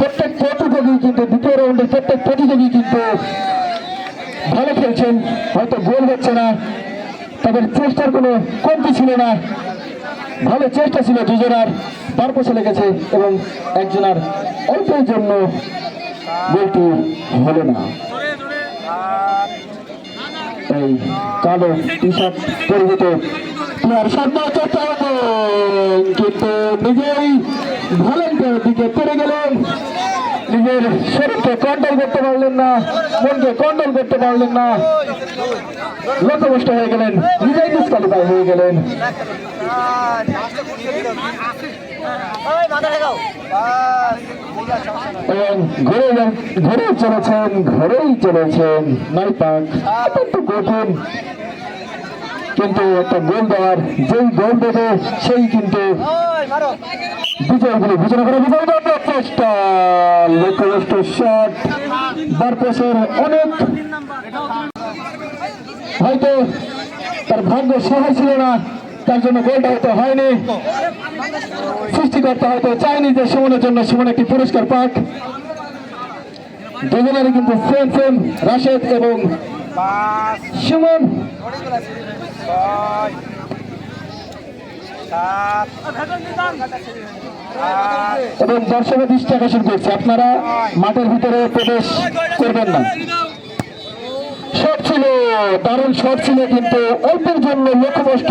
প্রত্যেক প্রতিযোগী কিন্তু দ্বিতীয় রাউন্ডে প্রত্যেক প্রতিযোগী কিন্তু ভালো খেলছেন। হয়তো গোল হচ্ছে না তাদের চেষ্টার কোনো কমতি ছিল না। ভালো চেষ্টা ছিল দুজনার, তার পথে লেগেছে এবং একজনার অল্পের জন্য গোলটি হলো না। এই কালো টি শার্ট পরিহিত সামনে চেষ্টা করবেন কিন্তু নিজেই ভলেন্টিয়ার দিকে পড়ে গেলেন। নিজের শরীরকে কন্ট্রোল করতে পারলেন না, মনকে কন্ট্রোল করতে পারলেন না। লক্ষ্যভ্রষ্ট হয়ে গেলেন, নিজেই ডিসকালিফাই হয়ে গেলেন। ঘুরে চলেছেন, ঘুরেই চলেছেন নাইপাক অত্যন্ত কঠিন কিন্তু একটা গোল দেওয়ার যেই গোল দেবে সেই কিন্তু বিজয়গুলো বিজয় করে চেষ্টা। লক্ষ্যভ্রষ্ট শট বারপেসের অনেক। হয়তো তার ভাগ্য সহায় ছিল না তার জন্য গোলটা হয়তো হয়নি। সৃষ্টিকর্তা হয়তো চায়নি যে সুমনের জন্য সুমন একটি পুরস্কার পাক। দুজনেরই কিন্তু সেম সেম রাশেদ এবং সুমন। এবং দর্শকের দৃষ্টি আকর্ষণ করছে। আপনারা মাঠের ভিতরে প্রবেশ করবেন না। শট ছিল দারুণ শট ছিল কিন্তু অল্পের জন্য লক্ষ্যভ্রষ্ট